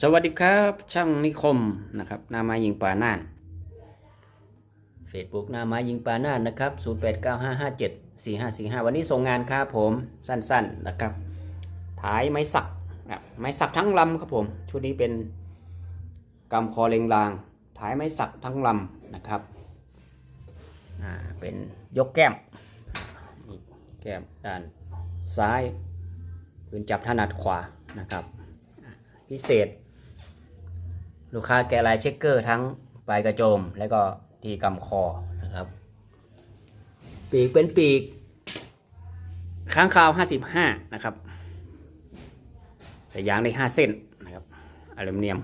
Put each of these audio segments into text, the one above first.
สวัสดีครับ ช่างนิคมนะครับนาไม้ยิงป่าน่าน Facebook นาไม้ยิงป่าน่านนะครับ 0895574545 วันนี้ส่งงานครับผมสั้นๆนะครับถ่ายไม้สักนะไม้สักทั้งลำครับผม ชุดนี้เป็นกำคอเลงรางถ่ายไม้สักทั้งลำนะครับอ่าเป็นยกแก้มแก้มด้านซ้ายปืนจับถนัดขวานะครับ พิเศษ ลูกค้าแกะลายเช็คเกอร์ทั้งปลายกระโจม และก็ที่กำคอนะครับ ปีกเป็นปีก ค้างคาว 55 นะครับ ใส่ยางได้ 5 เส้นนะครับอลูมิเนียม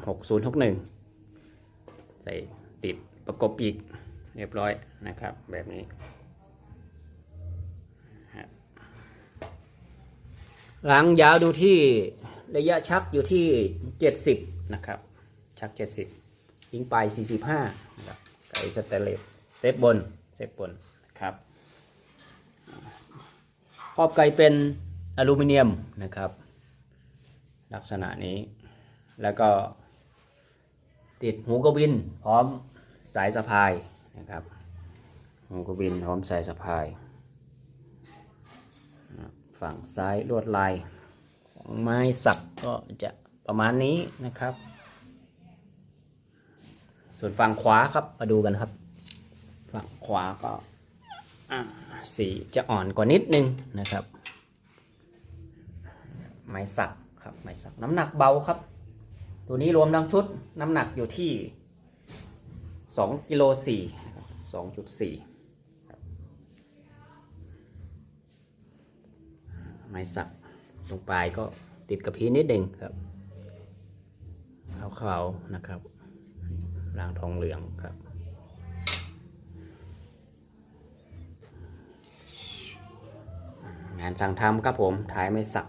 6061 ใส่ติดประกบปีกเรียบร้อยนะครับ แบบนี้ครับหลังยาวดูที่ ระยะชักอยู่ที่ 70 นะครับ ชัก 70ยิงไป 45 นะครับไก่สเตนเลสเซฟบนเซฟบนนะครับขอบไก่เป็นอลูมิเนียมนะครับ ลักษณะนี้แล้วก็ติดหูกระบินพร้อมสายสะพายนะครับ หูกระบินพร้อมสายสะพาย ฝั่งซ้ายลวดลาย ของไม้สักก็จะประมาณนี้นะครับ ส่วนฝั่งขวาครับมาดูกันครับ ฝั่งขวาก็สีจะอ่อนกว่านิดนึงนะครับ ไม้สักครับไม้สักน้ำหนักเบาครับ ตัวนี้รวมทั้งชุดน้ำหนักอยู่ที่2กิโลสี่สองจุดสี่ไม้สัก ตรงปลายก็ติดกับพีนิดหนึ่งครับขาวๆนะครับรางทองเหลืองครับงานสั่งทำครับผมท้ายไม่สัก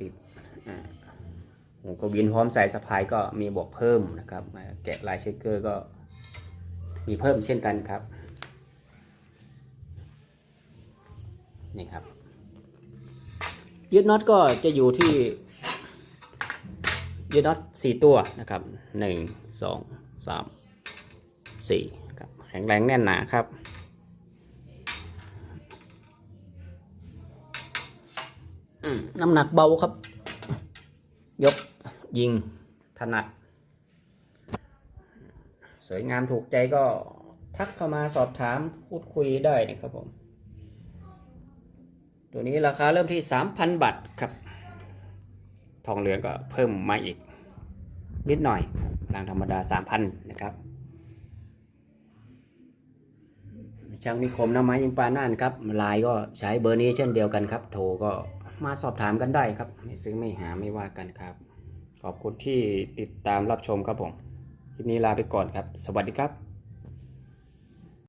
ติดหูกระบินพร้อมใส่สะพายก็มีบวกเพิ่มนะครับ แกะลายเชคเกอร์ก็มีเพิ่มเช่นกันครับ นี่ครับ ยึดน็อตก็จะอยู่ที่ยึดน็อตสี่ตัวนะครับหนึ่งสองสามสี่ครับแข็งแรงแน่นหนาครับ น้ำหนักเบาครับ ยกยิงถนัด สวยงามถูกใจก็ทักเข้ามาสอบถามพูดคุยได้นะครับผม ตัวนี้ราคาเริ่มที่ 3,000 บาทครับ ทองเหลืองก็เพิ่มมาอีก นิดหน่อยรางธรรมดา 3,000 นะครับช่างนิคมน้ำไม้ยิงปลาน่านครับลน์ก็ใช้เบอร์นี้เช่นเดียวกันครับ โทรก็มาสอบถามกันได้ครับ ไม่ซื้อไม่หาไม่ว่ากันครับ ขอบคุณที่ติดตามรับชมครับผม คลิปนี้ลาไปก่อนครับ สวัสดีครับ